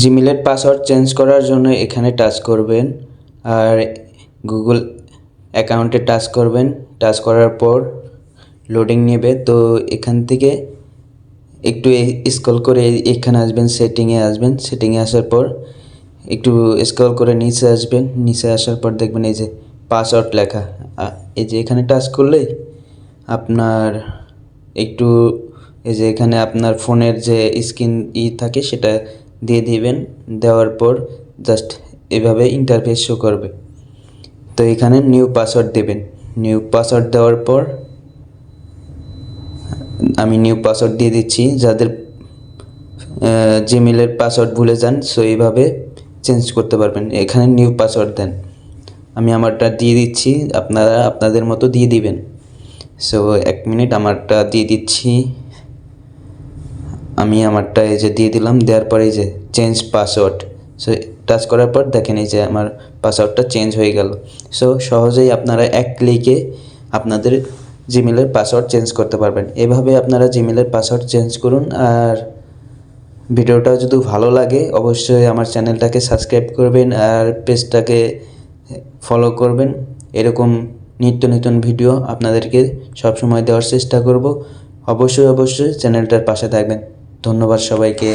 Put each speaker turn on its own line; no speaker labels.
জিমেলের password change করার জন্য এখানে টাচ করবেন আর গুগল অ্যাকাউন্টে টাচ করবেন। টাচ করার পর লোডিং নেবে। তো এখান থেকে একটু স্ক্রল করে এখানে আসবেন সেটিংয়ে আসবেন। সেটিংয়ে আসার পর একটু স্ক্রল করে নিচে আসবেন। নিচে আসার পর দেখবেন এই যে পাসওয়ার্ড লেখা। এই যে এখানে টাচ করলেই আপনার একটু এই যে এখানে আপনার ফোনের যে স্ক্রিন ই থাকে সেটা দিয়ে দিবেন, দেওয়ার পর জাস্ট এভাবে ইন্টারফেস শো করবে। তো এখানে নিউ পাসওয়ার্ড দেবেন। নিউ পাসওয়ার্ড দেওয়ার পর আমি নিউ পাসওয়ার্ড দিয়ে দিচ্ছি। যাদের জিমেলের পাসওয়ার্ড ভুলে যান সো এইভাবে চেঞ্জ করতে পারবেন। এখানে নিউ পাসওয়ার্ড দেন। আমি আমারটা দিয়ে দিচ্ছি। আপনারা আপনাদের মতো দিয়ে দিবেন। সো এক মিনিট আমারটা দিয়ে দিচ্ছি। আমি আমারটা এই যে দিয়ে দিলাম, দেওয়ার পরে এই যে চেঞ্জ পাসওয়ার্ড সো টাচ করার পর দেখেন এই যে আমার পাসওয়ার্ডটা চেঞ্জ হয়ে গেল। সো সহজেই আপনারা এক ক্লিকে আপনাদের জিমেলের পাসওয়ার্ড চেঞ্জ করতে পারবেন। এভাবে আপনারা জিমেলের পাসওয়ার্ড চেঞ্জ করুন। আর ভিডিওটা যদি ভালো লাগে, অবশ্যই আমার চ্যানেলটাকে সাবস্ক্রাইব করবেন আর পেজটাকে ফলো করবেন। এরকম নিত্য নতুন ভিডিও আপনাদেরকে সবসময় দেওয়ার চেষ্টা করব। অবশ্যই অবশ্যই চ্যানেলটার পাশে থাকবেন। ধন্যবাদ সবাইকে।